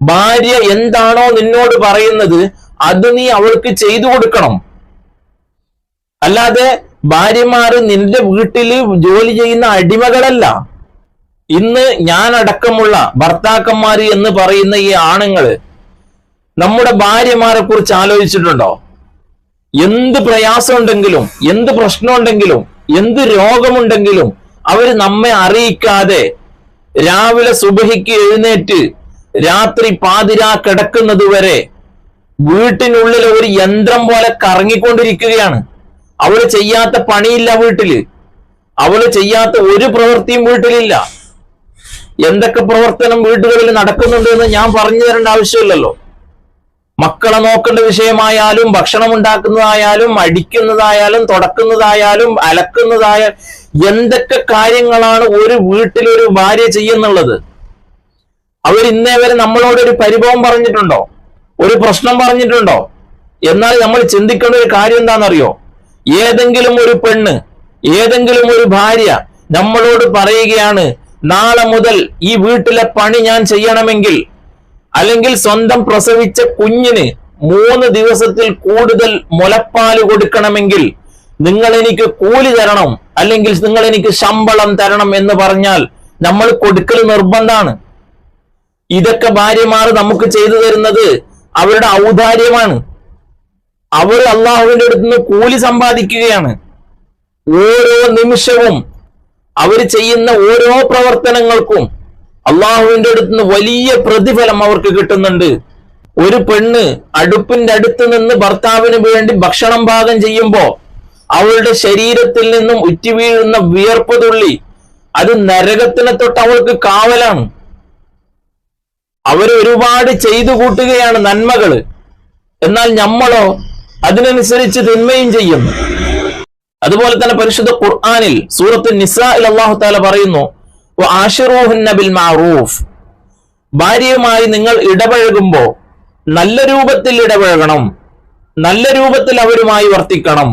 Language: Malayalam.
ഭാര്യ എന്താണോ നിന്നോട് പറയുന്നത് അത് നീ അവൾക്ക് ചെയ്തു കൊടുക്കണം. അല്ലാതെ ഭാര്യമാര് നിന്റെ വീട്ടിൽ ജോലി ചെയ്യുന്ന അടിമകളല്ല. ഇന്ന് ഞാൻ അടക്കമുള്ള ഭർത്താക്കന്മാര് എന്ന് പറയുന്ന ഈ ആണുങ്ങൾ നമ്മുടെ ഭാര്യമാരെ കുറിച്ച് ആലോചിച്ചിട്ടുണ്ടോ? എന്ത് പ്രയാസമുണ്ടെങ്കിലും എന്ത് പ്രശ്നമുണ്ടെങ്കിലും എന്ത് രോഗമുണ്ടെങ്കിലും അവർ നമ്മെ അറിയിക്കാതെ രാവിലെ സുബഹിക്ക് എഴുന്നേറ്റ് രാത്രി പാതിരാ കിടക്കുന്നത് വരെ വീട്ടിനുള്ളിൽ ഒരു യന്ത്രം പോലെ കറങ്ങിക്കൊണ്ടിരിക്കുകയാണ്. അവൾ ചെയ്യാത്ത പണിയില്ല വീട്ടിൽ. അവൾ ചെയ്യാത്ത ഒരു പ്രവൃത്തിയും വീട്ടിലില്ല. എന്തൊക്കെ പ്രവർത്തനം വീടുകളിൽ നടക്കുന്നുണ്ട് എന്ന് ഞാൻ പറഞ്ഞു തരേണ്ട ആവശ്യമില്ലല്ലോ. മക്കളെ നോക്കേണ്ട വിഷയമായാലും ഭക്ഷണം ഉണ്ടാക്കുന്നതായാലും അടിക്കുന്നതായാലും തുടക്കുന്നതായാലും അലക്കുന്നതായാലും എന്തൊക്കെ കാര്യങ്ങളാണ് ഒരു വീട്ടിലൊരു ഭാര്യ ചെയ്യുന്നുള്ളത്? അവർ ഇന്നേ വരെ നമ്മളോട് ഒരു പരിഭവം പറഞ്ഞിട്ടുണ്ടോ? ഒരു പ്രശ്നം പറഞ്ഞിട്ടുണ്ടോ? എന്നാൽ നമ്മൾ ചിന്തിക്കേണ്ട ഒരു കാര്യം എന്താണെന്നറിയോ? ഏതെങ്കിലും ഒരു പെണ്ണ് ഏതെങ്കിലും ഒരു ഭാര്യ നമ്മളോട് പറയുകയാണ് നാളെ മുതൽ ഈ വീട്ടിലെ പണി ഞാൻ ചെയ്യണമെങ്കിൽ അല്ലെങ്കിൽ സ്വന്തം പ്രസവിച്ച കുഞ്ഞിന് മൂന്ന് ദിവസത്തിൽ കൂടുതൽ മുലപ്പാൽ കൊടുക്കണമെങ്കിൽ നിങ്ങൾ എനിക്ക് കൂലി തരണം അല്ലെങ്കിൽ നിങ്ങൾ എനിക്ക് ശമ്പളം തരണം എന്ന് പറഞ്ഞാൽ നമ്മൾ കൊടുക്കൽ നിർബന്ധമാണ്. ഇതൊക്കെ ഭാര്യമാർ നമുക്ക് ചെയ്തു തരുന്നത് അവരുടെ ഔദാര്യമാണ്. അവർ അള്ളാഹുവിന്റെ അടുത്ത് നിന്ന് കൂലി സമ്പാദിക്കുകയാണ്. ഓരോ നിമിഷവും അവർ ചെയ്യുന്ന ഓരോ പ്രവർത്തനങ്ങൾക്കും അള്ളാഹുവിന്റെ അടുത്ത് നിന്ന് വലിയ പ്രതിഫലം അവർക്ക് കിട്ടുന്നുണ്ട്. ഒരു പെണ്ണ് അടുപ്പിന്റെ അടുത്ത് നിന്ന് ഭർത്താവിന് വേണ്ടി ഭക്ഷണം പാകം ചെയ്യുമ്പോൾ അവളുടെ ശരീരത്തിൽ നിന്നും ഉറ്റുവീഴുന്ന വിയർപ്പ് തുള്ളി അത് നരകത്തിനെ തൊട്ട് അവൾക്ക് കാവലാണ്. അവർ ഒരുപാട് ചെയ്തു കൂട്ടുകയാണ് നന്മകൾ എന്നാൽ നമ്മളോ അതിനനുസരിച്ച് തിന്മയും ചെയ്യുന്നു അതുപോലെ തന്നെ പരിശുദ്ധ ഖുർആാനിൽ സൂറത്ത് നിസായിൽ അള്ളാഹു താല പറയുന്നു ബിൽ മാറൂഫ്. ഭാര്യയുമായി നിങ്ങൾ ഇടപഴകുമ്പോൾ നല്ല രൂപത്തിൽ ഇടപഴകണം. നല്ല രൂപത്തിൽ അവരുമായി വർത്തിക്കണം.